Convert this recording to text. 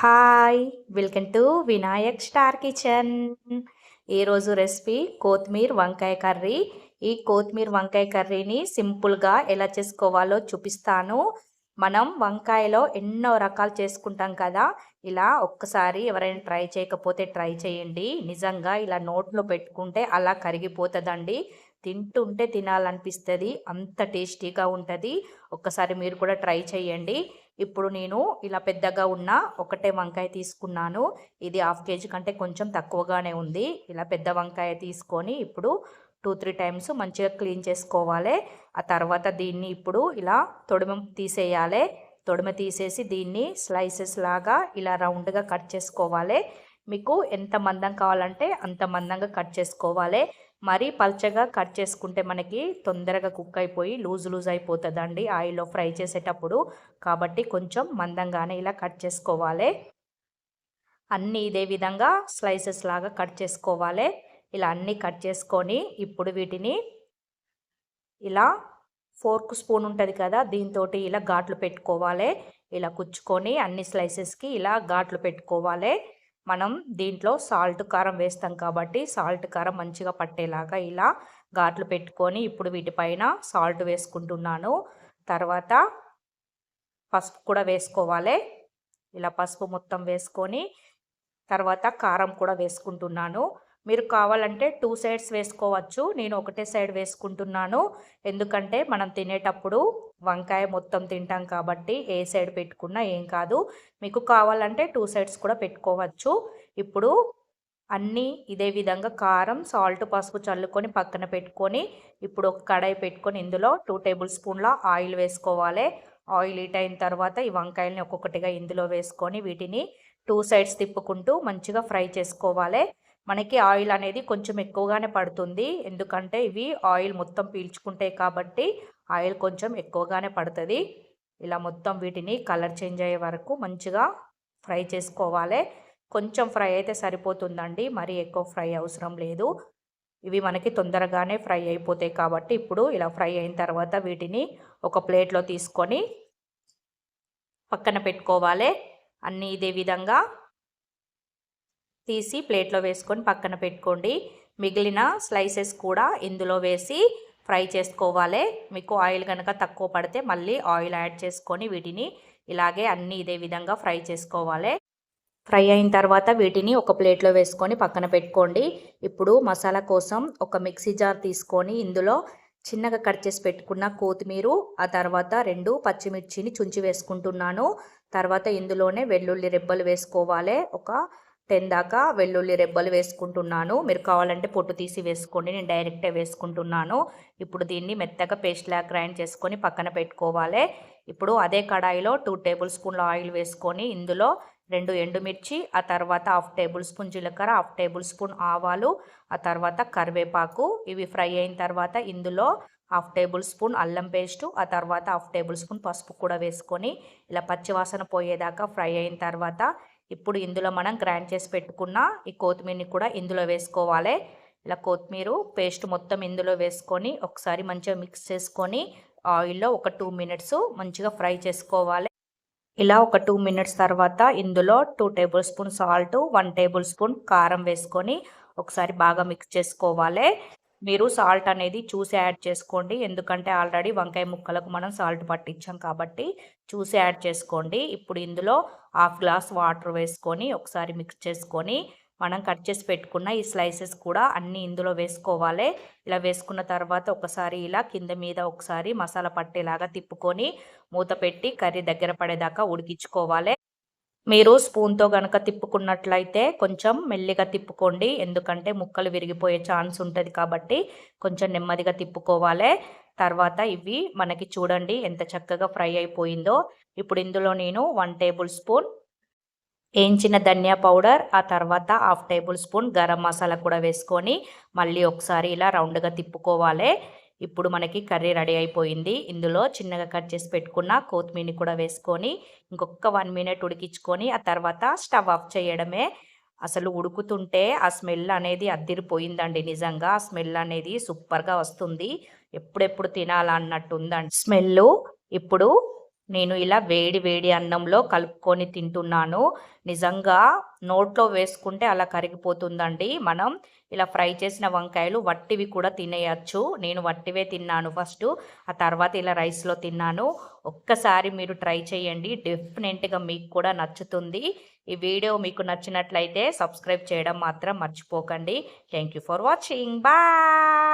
Hi welcome to Vinayak star kitchen. ఈరోజు recipe కొత్తిమీర వంకాయ కర్రీ. ఈ కొత్తిమీర వంకాయ కర్రీని సింపుల్గా ఎలా చేసుకోవాలో చూపిస్తాను. మనం వంకాయలో ఎన్నో రకాలు చేసుకుంటాం కదా ఇలా ఒక్కసారి ఎవరైనా ట్రై చేయకపోతే ట్రై చేయండి. నిజంగా ఇలా నోట్లో పెట్టుకుంటే అలా కరిగిపోతుందండి. తింటుంటే తినాలనిపిస్తుంది అంత టేస్టీగా ఉంటుంది. ఒక్కసారి మీరు కూడా ట్రై చేయండి. ఇప్పుడు నేను ఇలా పెద్దగా ఉన్న ఒకటే వంకాయ తీసుకున్నాను. ఇది హాఫ్ కేజీ కంటే కొంచెం తక్కువగానే ఉంది. ఇలా పెద్ద వంకాయ తీసుకొని ఇప్పుడు టూ త్రీ టైమ్స్ మంచిగా క్లీన్ చేసుకోవాలి. ఆ తర్వాత దీన్ని ఇప్పుడు ఇలా తొడిమ తీసేయాలి. తొడిమ తీసేసి దీన్ని స్లైసెస్ లాగా ఇలా రౌండ్గా కట్ చేసుకోవాలి. మీకు ఎంత మందం కావాలంటే అంత మందంగా కట్ చేసుకోవాలి. మరీ పల్చగా కట్ చేసుకుంటే మనకి తొందరగా కుక్ అయిపోయి లూజ్ లూజ్ అయిపోతుందండి. ఆయిల్లో ఫ్రై చేసేటప్పుడు కాబట్టి కొంచెం మందంగానే ఇలా కట్ చేసుకోవాలి. అన్నీ ఇదే విధంగా స్లైసెస్ లాగా కట్ చేసుకోవాలి. ఇలా అన్నీ కట్ చేసుకొని ఇప్పుడు వీటిని ఇలా ఫోర్క్ స్పూన్ ఉంటుంది కదా దీంతో ఇలా ఘాట్లు పెట్టుకోవాలి. ఇలా కుచ్చుకొని అన్ని స్లైసెస్కి ఇలా ఘాట్లు పెట్టుకోవాలి. మనం దీంట్లో సాల్ట్ కారం వేస్తాం కాబట్టి సాల్ట్ కారం మంచిగా పట్టేలాగా ఇలా ఘాట్లు పెట్టుకొని ఇప్పుడు వీటిపైన సాల్ట్ వేసుకుంటున్నాను. తర్వాత పసుపు కూడా వేసుకోవాలి. ఇలా పసుపు మొత్తం వేసుకొని తర్వాత కారం కూడా వేసుకుంటున్నాను. మీరు కావాలంటే టూ సైడ్స్ వేసుకోవచ్చు. నేను ఒకటే సైడ్ వేసుకుంటున్నాను. ఎందుకంటే మనం తినేటప్పుడు వంకాయ మొత్తం తింటాం కాబట్టి ఏ సైడ్ పెట్టుకున్నా ఏం కాదు. మీకు కావాలంటే టూ సైడ్స్ కూడా పెట్టుకోవచ్చు. ఇప్పుడు అన్నీ ఇదే విధంగా కారం సాల్ట్ పసుపు చల్లుకొని పక్కన పెట్టుకొని ఇప్పుడు ఒక కడాయి పెట్టుకొని ఇందులో టూ టేబుల్ స్పూన్ల ఆయిల్ వేసుకోవాలి. ఆయిల్ హీట్ అయిన తర్వాత ఈ వంకాయలని ఒక్కొక్కటిగా ఇందులో వేసుకొని వీటిని టూ సైడ్స్ తిప్పుకుంటూ మంచిగా ఫ్రై చేసుకోవాలి. మనకి ఆయిల్ అనేది కొంచెం ఎక్కువగానే పడుతుంది. ఎందుకంటే ఇవి ఆయిల్ మొత్తం పీల్చుకుంటాయి కాబట్టి ఆయిల్ కొంచెం ఎక్కువగానే పడుతుంది. ఇలా మొత్తం వీటిని కలర్ చేంజ్ అయ్యే వరకు మంచిగా ఫ్రై చేసుకోవాలి. కొంచెం ఫ్రై అయితే సరిపోతుందండి. మరీ ఎక్కువ ఫ్రై అవసరం లేదు. ఇవి మనకి తొందరగానే ఫ్రై అయిపోతాయి కాబట్టి ఇప్పుడు ఇలా ఫ్రై అయిన తర్వాత వీటిని ఒక ప్లేట్లో తీసుకొని పక్కన పెట్టుకోవాలి. అన్నీ ఇదే విధంగా తీసి ప్లేట్లో వేసుకొని పక్కన పెట్టుకోండి. మిగిలిన స్లైసెస్ కూడా ఇందులో వేసి ఫ్రై చేసుకోవాలి. మీకు ఆయిల్ కనుక తక్కువ పడితే మళ్ళీ ఆయిల్ యాడ్ చేసుకొని వీటిని ఇలాగే అన్నీ ఇదే విధంగా ఫ్రై చేసుకోవాలి. ఫ్రై అయిన తర్వాత వీటిని ఒక ప్లేట్లో వేసుకొని పక్కన పెట్టుకోండి. ఇప్పుడు మసాలా కోసం ఒక మిక్సీ జార్ తీసుకొని ఇందులో చిన్నగా కట్ చేసి పెట్టుకున్న కొత్తిమీర ఆ తర్వాత రెండు పచ్చిమిర్చిని చుంచి వేసుకుంటున్నాను. తర్వాత ఇందులోనే వెల్లుల్లి రెబ్బలు వేసుకోవాలి. ఒక టెన్ దాకా వెల్లుల్లి రెబ్బలు వేసుకుంటున్నాను. మీరు కావాలంటే పొట్టు తీసి వేసుకోండి. నేను డైరెక్టే వేసుకుంటున్నాను. ఇప్పుడు దీన్ని మెత్తగా పేస్ట్లా గ్రైండ్ చేసుకొని పక్కన పెట్టుకోవాలి. ఇప్పుడు అదే కడాయిలో టూ టేబుల్ స్పూన్ల ఆయిల్ వేసుకొని ఇందులో రెండు ఎండుమిర్చి ఆ తర్వాత హాఫ్ టేబుల్ స్పూన్ జీలకర్ర హాఫ్ టేబుల్ స్పూన్ ఆవాలు ఆ తర్వాత కరివేపాకు. ఇవి ఫ్రై అయిన తర్వాత ఇందులో హాఫ్ టేబుల్ స్పూన్ అల్లం పేస్టు ఆ తర్వాత హాఫ్ టేబుల్ స్పూన్ పసుపు కూడా వేసుకొని ఇలా పచ్చివాసన పోయేదాకా ఫ్రై అయిన తర్వాత ఇప్పుడు ఇందులో మనం గ్రైండ్ చేసి పెట్టుకున్న ఈ కొత్తిమీరని కూడా ఇందులో వేసుకోవాలి. ఇలా కొత్తిమీర పేస్ట్ మొత్తం ఇందులో వేసుకొని ఒకసారి మంచిగా మిక్స్ చేసుకొని ఆయిల్లో ఒక టూ మినిట్స్ మంచిగా ఫ్రై చేసుకోవాలి. ఇలా ఒక టూ మినిట్స్ తర్వాత ఇందులో two tablespoon salt one tablespoon కారం వేసుకొని ఒకసారి బాగా మిక్స్ చేసుకోవాలి. మీరు సాల్ట్ అనేది చూసి యాడ్ చేసుకోండి. ఎందుకంటే ఆల్రెడీ వంకాయ ముక్కలకు మనం సాల్ట్ పట్టించాం కాబట్టి చూసి యాడ్ చేసుకోండి. ఇప్పుడు ఇందులో హాఫ్ గ్లాస్ వాటర్ వేసుకొని ఒకసారి మిక్స్ చేసుకొని మనం కట్ చేసి పెట్టుకున్న ఈ స్లైసెస్ కూడా అన్నీ ఇందులో వేసుకోవాలి. ఇలా వేసుకున్న తర్వాత ఒకసారి ఇలా కింద మీద ఒకసారి మసాలా పట్టేలాగా తిప్పుకొని మూత పెట్టి కర్రీ దగ్గర పడేదాకా ఉడికించుకోవాలి. మీరు స్పూన్తో కనుక తిప్పుకున్నట్లయితే కొంచెం మెల్లిగా తిప్పుకోండి. ఎందుకంటే ముక్కలు విరిగిపోయే ఛాన్స్ ఉంటుంది కాబట్టి కొంచెం నెమ్మదిగా తిప్పుకోవాలి. తర్వాత ఇవి మనకి చూడండి ఎంత చక్కగా ఫ్రై అయిపోయిందో. ఇప్పుడు ఇందులో నేను వన్ టేబుల్ స్పూన్ వేయించిన ధనియా పౌడర్ ఆ తర్వాత half tablespoon garam masala కూడా వేసుకొని మళ్ళీ ఒకసారి ఇలా రౌండ్గా తిప్పుకోవాలి. ఇప్పుడు మనకి కర్రీ రెడీ అయిపోయింది. ఇందులో చిన్నగా కట్ చేసి పెట్టుకున్న కొత్తిమీరని కూడా వేసుకొని ఇంకొక వన్ మినిట్ ఉడికించుకొని ఆ తర్వాత స్టవ్ ఆఫ్ చేయడమే. అసలు ఉడుకుతుంటే ఆ స్మెల్ అనేది అద్దిరిపోయిందండి నిజంగా. ఆ స్మెల్ అనేది సూపర్గా వస్తుంది. ఎప్పుడెప్పుడు తినాలన్నట్టు ఉందండి స్మెల్ ఇప్పుడు నేను ఇలా వేడి వేడి అన్నంలో కలుపుకొని తింటున్నాను. నిజంగా నోట్లో వేసుకుంటే అలా కరిగిపోతుందండి. మనం ఇలా ఫ్రై చేసిన వంకాయలు వట్టివి కూడా తినేయచ్చు. నేను వట్టివే తిన్నాను ఫస్ట్. ఆ తర్వాత ఇలా రైస్లో తిన్నాను. ఒక్కసారి మీరు ట్రై చేయండి. డెఫినెట్గా మీకు కూడా నచ్చుతుంది. ఈ వీడియో మీకు నచ్చినట్లయితే సబ్స్క్రైబ్ చేయడం మాత్రం మర్చిపోకండి. Thank for watching. బాయ్!